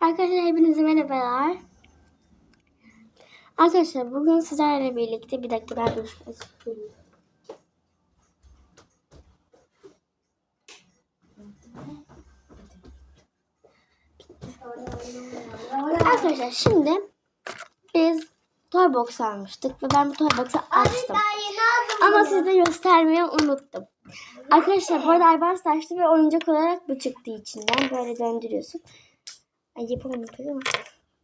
Arkadaşlar hepinize merhabalar. Arkadaşlar bugün sizlerle birlikte bir dakika ben görüşmek istiyorum. Arkadaşlar şimdi biz Toybox almıştık ve ben bu Toybox'u açtım. Ama size göstermeyi unuttum. Arkadaşlar bu arada Aybars açtı ve oyuncak olarak bu çıktı içinden. Böyle döndürüyorsun. Ay yapamadım pek ama.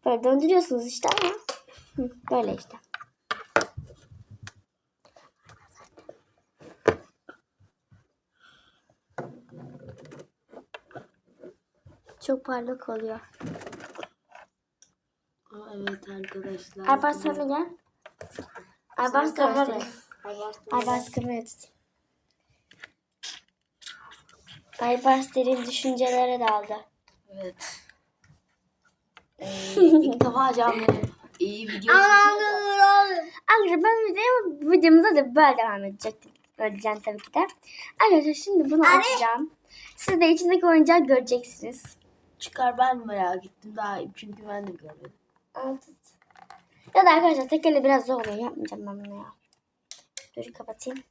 Böyle döndürüyorsunuz işte ama. Hı, böyle işte. Çok parlak oluyor. Aa, evet arkadaşlar. Aybars sana gel. Aybars da kamera. Aybars kamera tut. Aybars derin düşüncelere daldı. Evet. Ee, ilk defa canlı iyi video. Arkadaşlar ben videomu, videomuza da böyle devam edecektim. Öleceğim tabii ki de. Arkadaşlar şimdi bunu açacağım. Siz de içindeki oyuncağı göreceksiniz. Çıkar ben merak ettim daha iyi çünkü ben de görmedim. Tut. Ya da arkadaşlar tek elle biraz zor oluyor. Yapmayacağım ben bunu ya. Dur kapatayım.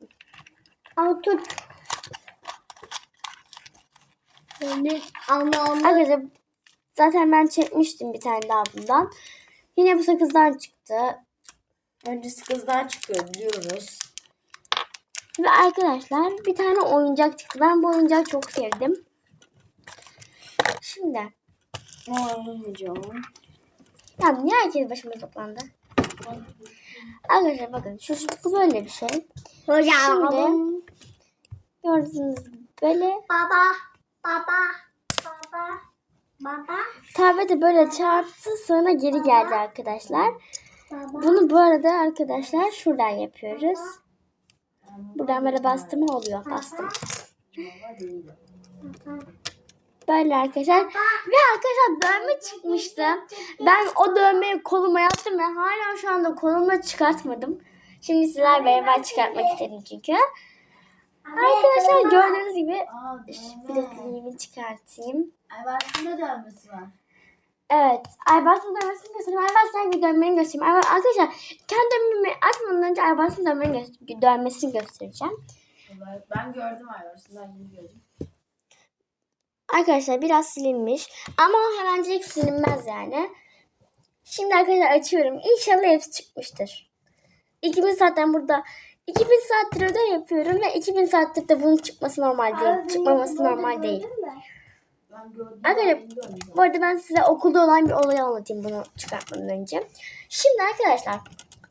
Al tut. Ne? Ama ama Arkadaşlar zaten ben çekmiştim bir tane daha bundan. Yine bu sakızdan çıktı. Öncesi kızdan çıkıyor biliyoruz. Ve arkadaşlar bir tane oyuncak çıktı. Ben bu oyuncağı çok sevdim. Şimdi Oynayacağım. ya niye herkes başıma toplandı? Arkadaşlar bakın şu, şu bu böyle bir şey. hocam. Şimdi gördüğünüz gibi böyle Baba. Baba. Baba. Baba. tablete böyle çarptı sonra geri geldi arkadaşlar. Baba. Bunu bu arada arkadaşlar şuradan yapıyoruz. Buradan böyle bastım oluyor. Bastım. Böyle arkadaşlar. Ve arkadaşlar dövme çıkmıştı. Ben o dövmeyi koluma yaptım ve hala şu anda koluma çıkartmadım. Şimdi sizler beraber çıkartmak istedim çünkü. Arkadaşlar gördüğünüz gibi şu bilekliğimi çıkartayım. Aybars'ın da dövmesi var. Evet. Aybars'ın dövmesini göstereyim. Aybars'ın bir dövmeni göstereyim. Arkadaşlar kendi dövmemi açmadan önce Aybars'ın dövmeni gö- dövmesini göstereceğim. Ben gördüm Aybars'ın ben yeni gördüm. Arkadaşlar biraz silinmiş. Ama hemencik silinmez yani. Şimdi arkadaşlar açıyorum. İnşallah hepsi çıkmıştır. 2000 saatten burada 2000 saattir ödev yapıyorum ve 2000 saattir de bunun çıkması normal değil. Çıkmaması normal değil. Ben gördüm. Arkadaşlar bu arada ben size okulda olan bir olayı anlatayım bunu çıkartmadan önce. Şimdi arkadaşlar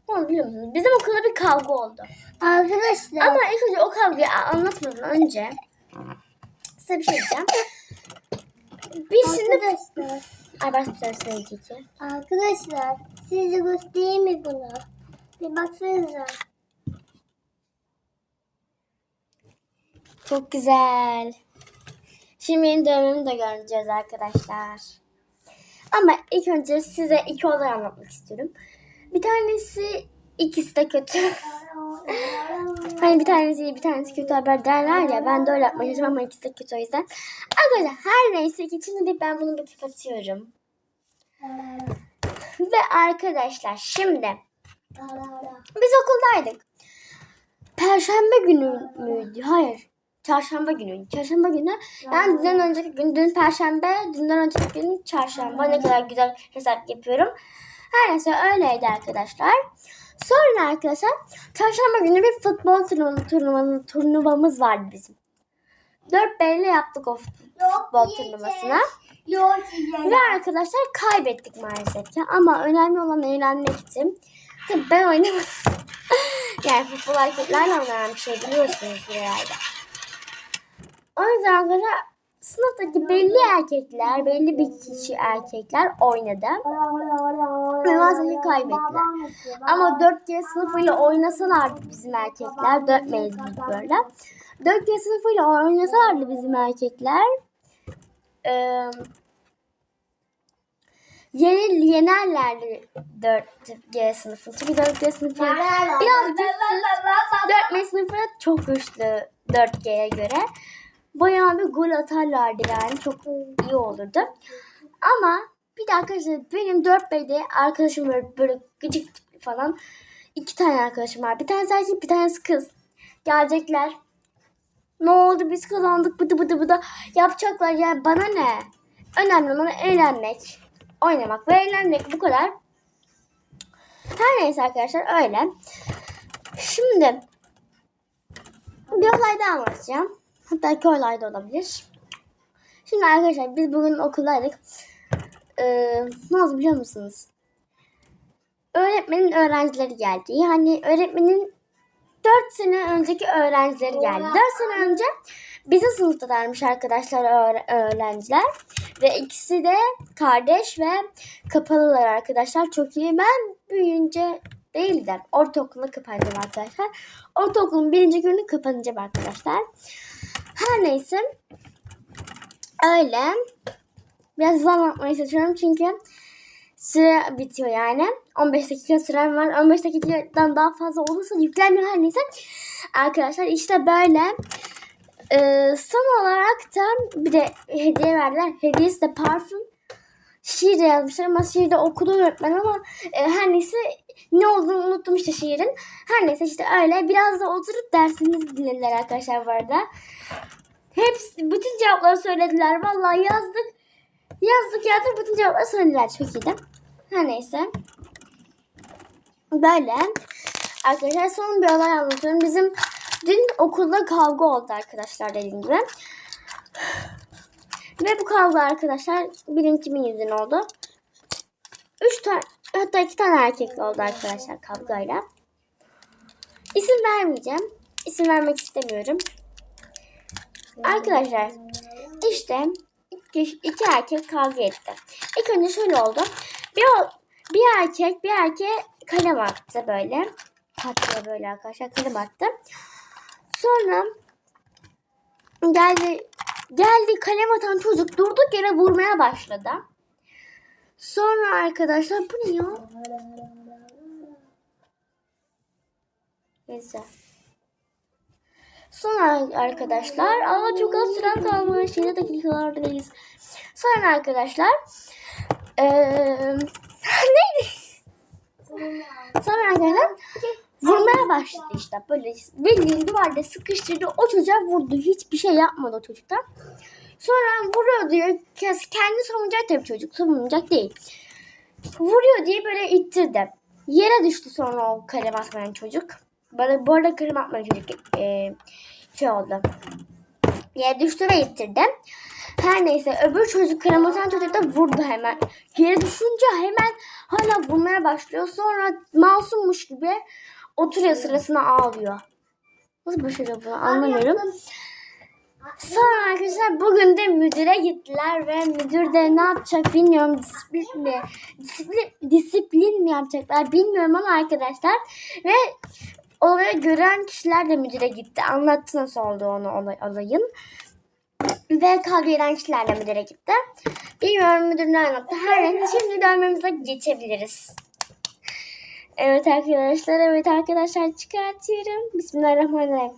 onu biliyor musunuz? Bizim okulda bir kavga oldu. Arkadaşlar. Ama ilk önce o kavgayı anlatmadan önce size bir şey diyeceğim. Biz şimdi... Arkadaşlar. Ay ben size söyleyeceğim. Arkadaşlar. Size göstereyim mi bunu? Bir baksanıza. Çok güzel. Şimdi benim dövmemi de göreceğiz arkadaşlar. Ama ilk önce size iki olay anlatmak istiyorum. Bir tanesi ikisi de kötü. hani bir tanesi iyi bir tanesi kötü haber derler ya. Ben de öyle yapmaya çalışıyorum ama ikisi de kötü o yüzden. Arkadaşlar her neyse ki şimdi ben bunu bir kapatıyorum. Ve arkadaşlar şimdi biz okuldaydık. Perşembe günü müydü? Hayır. Çarşamba günü. Çarşamba günü. Yani dünden önceki gün. Dün perşembe. Dünden önceki gün çarşamba. Ne kadar güzel hesap yapıyorum. Her neyse öyleydi arkadaşlar. Sonra arkadaşlar çarşamba günü bir futbol turnuva, turnuva, turnuvamız vardı bizim. 4 belli yaptık o futbol turnuvasına. Yok. Ve arkadaşlar kaybettik maalesef ki. Ama önemli olan eğlenmekti. Tabii ben oynamadım. yani futbol erkeklerle oynanan bir şey biliyorsunuz herhalde. O yüzden arkadaşlar sınıftaki belli erkekler, belli bir kişi erkekler oynadı. Ve ki kaybettiler. Ama 4G sınıfıyla oynasalardı bizim erkekler, 4 meyiz biz böyle. 4G sınıfıyla oynasalardı bizim erkekler, eee Yeni yenerlerdi 4G sınıfını. Çünkü 4G sınıfı biraz güçsüz. 4M sınıfı çok güçlü 4G'ye göre. Bayağı bir gol atarlardı yani. Çok iyi olurdu. Ama Bir de arkadaşlar benim 4B'de arkadaşım böyle, böyle gıcık falan. iki tane arkadaşım var. Bir tanesi erkek bir tanesi kız. Gelecekler. Ne oldu biz kazandık bıdı bıdı bıdı. Yapacaklar ya bana ne? Önemli olan eğlenmek. Oynamak ve eğlenmek bu kadar. Her neyse arkadaşlar öyle. Şimdi bir olay daha anlatacağım. Hatta iki olay da olabilir. Şimdi arkadaşlar biz bugün okuldaydık. Ee, ne oldu biliyor musunuz? Öğretmenin öğrencileri geldi. Yani öğretmenin 4 sene önceki öğrencileri geldi. 4 sene önce bizim sınıftalarmış arkadaşlar öğre- öğrenciler. Ve ikisi de kardeş ve kapalılar arkadaşlar. Çok iyi. Ben büyüyünce değil de ortaokulda kapanacağım arkadaşlar. Ortaokulun birinci günü kapanacağım arkadaşlar. Her neyse. Öyle. Biraz hızlı anlatmaya çalışıyorum çünkü süre bitiyor yani. 15 dakika sürem var. 15 dakikadan daha fazla olursa yüklenmiyor her neyse. Arkadaşlar işte böyle. Ee, son olarak da bir de hediye verdiler. Hediyesi de parfüm. Şiir de yazmışlar ama şiir de okudu öğretmen ama e, her neyse ne olduğunu unuttum işte şiirin. Her neyse işte öyle. Biraz da oturup dersimizi dinlediler arkadaşlar bu arada. Hepsi, bütün cevapları söylediler. Vallahi yazdık. Yazdık yazdık bütün cevapları söylediler. Çok iyiydi. Her neyse. Böyle. Arkadaşlar son bir olay anlatıyorum. Bizim dün okulda kavga oldu arkadaşlar dediğim gibi. Ve bu kavga arkadaşlar birinci kimin yüzünden oldu. Üç tane hatta iki tane erkekle oldu arkadaşlar kavgayla. İsim vermeyeceğim. İsim vermek istemiyorum. Arkadaşlar işte iki, iki erkek kavga etti. İlk önce şöyle oldu. Bir, bir erkek bir erkeğe kalem attı böyle. Tatlıya böyle arkadaşlar kalem attı. Sonra geldi geldi kalem atan çocuk durduk yere vurmaya başladı. Sonra arkadaşlar bu ne ya? Neyse. Sonra arkadaşlar, aa çok az süren kalmış. 7 dakikalardayız. Sonra arkadaşlar, eee neydi? Sonra arkadaşlar vurmaya başladı işte böyle bildiğin duvarda sıkıştırdı o çocuğa vurdu hiçbir şey yapmadı o çocukta sonra vuruyor diyor. Kendi savunacak tabii çocuk. Savunacak değil. Vuruyor diye böyle ittirdi. Yere düştü sonra o kalem atmayan çocuk. Bana bu arada kalem atmayan çocuk e, şey oldu. Yere düştü ve ittirdi. Her neyse öbür çocuk kalem atan çocuk da vurdu hemen. Yere düşünce hemen hala vurmaya başlıyor. Sonra masummuş gibi oturuyor sırasına ağlıyor. Nasıl başarıyor bunu anlamıyorum. Sonra arkadaşlar bugün de müdüre gittiler ve müdür de ne yapacak bilmiyorum disiplin mi disiplin, disiplin mi yapacaklar bilmiyorum ama arkadaşlar ve olayı gören kişiler de müdüre gitti. Anlattı nasıl oldu onu olay, olayın. Ve kavga eden kişiler de müdüre gitti. Bilmiyorum müdür ne anlattı. Her neyse şimdi dönmemize geçebiliriz. Evet arkadaşlar, evet arkadaşlar çıkartıyorum. Bismillahirrahmanirrahim.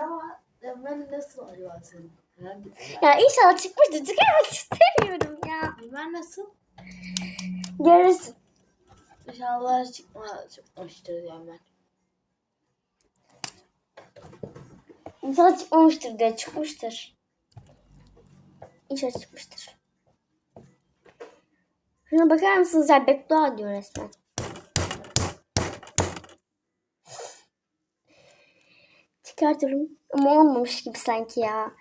Var? Ömer nasıl acaba senin? Ya inşallah çıkmıştır. Çıkarmak istemiyorum ya. Ömer nasıl? Görürsün. İnşallah çıkma çıkmıştır ya Ömer. İnşallah çıkmamıştır diye çıkmıştır. İnşallah çıkmıştır. Şuna bakar mısınız ya? Beddua diyor resmen. Çıkartıyorum. Ama olmamış gibi sanki ya.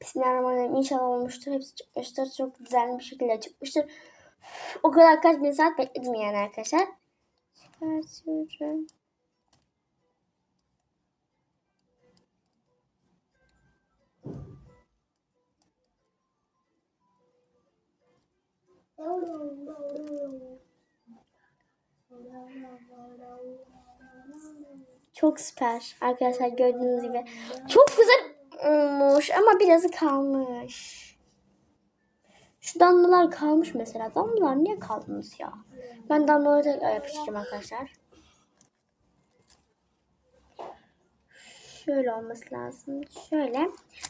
Bismillahirrahmanirrahim. İnşallah olmuştur. Hepsi çıkmıştır. Çok güzel bir şekilde çıkmıştır. O kadar kaç bin saat bekledim yani arkadaşlar. Çıkartıyorum. Çok süper. Arkadaşlar gördüğünüz gibi. Çok güzel olmuş ama birazı kalmış. Şu damlalar kalmış mesela. Damlalar niye kaldınız ya? Ben damlaları tekrar yapıştıracağım arkadaşlar. Şöyle olması lazım. Şöyle.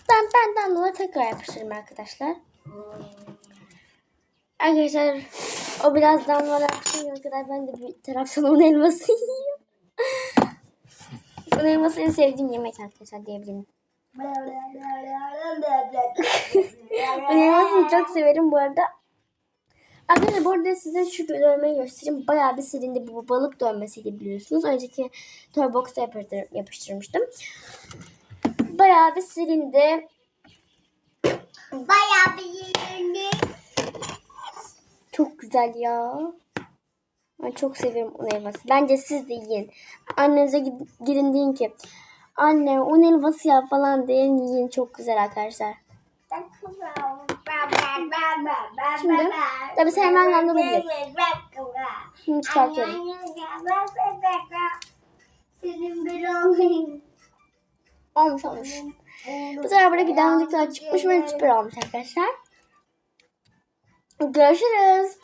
Ben benden dolayı tekrar yapıştırırım arkadaşlar. Arkadaşlar o biraz damlalar yapıştırana kadar ben de bir taraftan onun elması yiyeyim. Elması en sevdiğim yemek arkadaşlar diyebilirim. Ben elmasını çok severim bu arada. Arkadaşlar bu arada size şu dövmeyi göstereyim. Bayağı bir silindi. Bu balık dövmesiydi biliyorsunuz. Önceki Toybox'ta yapıştır, yapıştırmıştım. Bayağı bir silindi. Bayağı bir yerini. Çok güzel ya. Ben çok seviyorum un elması. Bence siz de yiyin. Annenize gid- gidin deyin ki anne un elması yap falan deyin yiyin. Çok güzel arkadaşlar. Şimdi tabii sevmen anlamı Şimdi çıkartıyorum. Senin bir olmayın. Olmuş olmuş. Bu sefer buradaki damlacıklar çıkmış ve süper olmuş arkadaşlar. Görüşürüz.